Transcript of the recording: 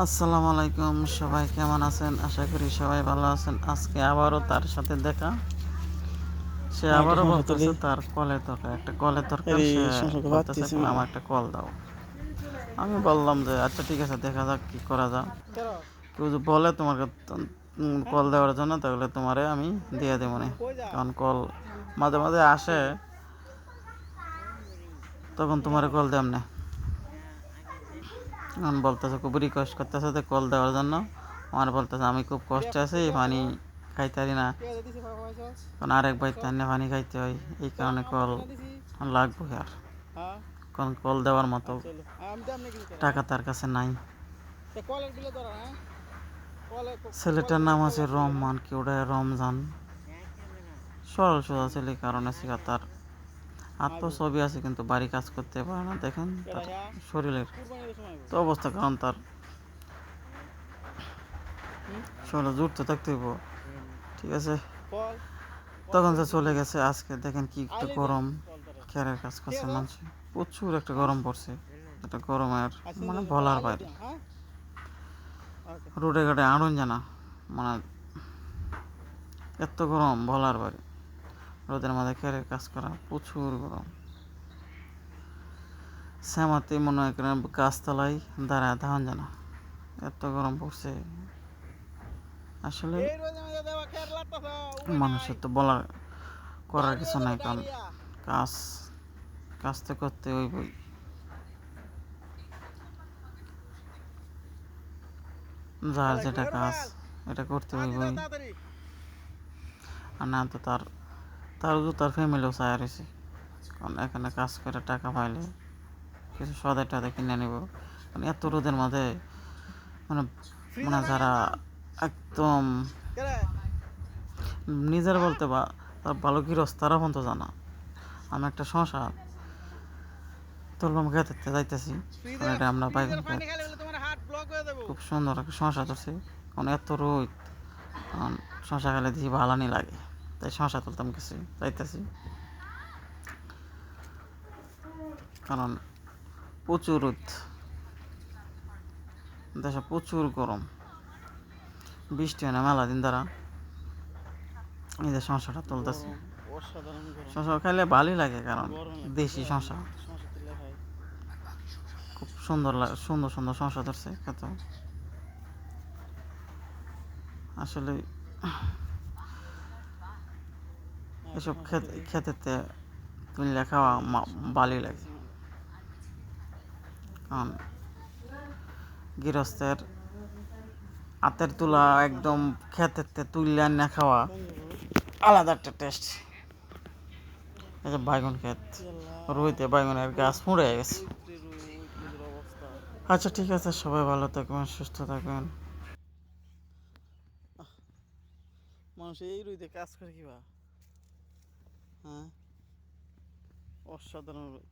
আসসালামু আলাইকুম সবাই কেমন আছেন? আশা করি সবাই ভালো আছেন। আজকে আবারও তার সাথে দেখা। সে আবারও বলতেছে তার কলের দরকার একটা কলের দরকার। সে। আমার একটা কল দাও। আমি বললাম যে আচ্ছা ঠিক আছে দেখা যাক কি করা যায়। কেউ যদি বলে তোমাকে কল দেওয়ার জন্য তাহলে তোমারে আমি দিয়ে দেবো না। কারণ কল মাঝে মাঝে আসে তখন তোমার কল দেব না। বলতেছে, খুব রিকোয়েস্ট করতেছে যে কল দেওয়ার জন্য। আমার বলতেছে, আমি খুব কষ্টে আছি, পানি খাইতারি না। কারণ আরেক ভাই তাই পানি খাইতে হয়, এই কারণে কল লাগবে আর। কারণ কল দেওয়ার মতো টাকা তার কাছে নাই। ছেলেটার নাম আছে রহমান কি ওটা রমজান? সরল সোজা ছেলে কারণে শিখা তার আত্মছবি আছে, কিন্তু বাড়ি কাজ করতে পারে না, দেখেন তার শরীরের তো অবস্থা, কারণ তার শরীরে জুড়তে থাকতে হইব। ঠিক আছে? তখন সে চলে গেছে আজকে, দেখেন কি একটা গরম খেয়ারের কাজ করছে মানুষ। প্রচুর একটা গরম পড়ছে এটা গরমের মানে বলার বাইরে। রোডে ঘাটে আড়ন জানা মানে এত গরম বলার বাইরে। রোদের মাঝে খেয়ারের কাজ করা প্রচুর গরম। শ্যামাতে মনে হয় করেন গাছতলায় দাঁড়ায়, ধান জানা। এত গরম পড়ছে। আসলে মানুষের তো বলার করার কিছু নাই, কারণ কাজ কাজ তো করতে হইবই। যার যেটা কাজ, এটা করতে হইবই। আর না তো তার তার তো তার ফ্যামিলিও চায় রয়েছে। কারণ এখানে কাজ করে টাকা পাইলে কিছু সদাই টদাই কিনে নিব। মানে এত রোদের মধ্যে মানে মানে যারা একদম নিজের বলতে বা তার ভালো গৃহস্থ তারা পর্যন্ত জানা। আমি একটা সংসার তুললাম খেতে যাইতেছি। কারণ এটা আমরা বাইক খুব সুন্দর একটা সংসার ধরছি। কারণ এত রোদ কারণ সংসার খেলে দিয়ে ভালানি লাগে। তাই সংসার তুলতাম কিছু যাইতেছি। কারণ প্রচুর রোদ। দেশে প্রচুর গরম। বৃষ্টি হয় না মেলা দিন দ্বারা এই যে সংসারটা তুলতেছি। সংসার খাইলে ভালোই লাগে কারণ দেশি খাই খুব সুন্দর লাগে সুন্দর সুন্দর সংসার ধরছে কত আসলে এসব খেতে, খেতেতে তুললে খাওয়া ভালোই লাগে। কারণ গৃহস্থের হাতের তুলা একদম খেতেতে তুললে না খাওয়া আলাদা একটা টেস্ট এই যে বাইগন ক্ষেত, রুইতে বাইগনের গাছ মুড়ে গেছে। আচ্ছা ঠিক আছে, সবাই ভালো থাকবেন, সুস্থ থাকবেন। মানুষ এই রুইতে কাজ করে কিবা হ্যাঁ। অসাধারণ রোদ।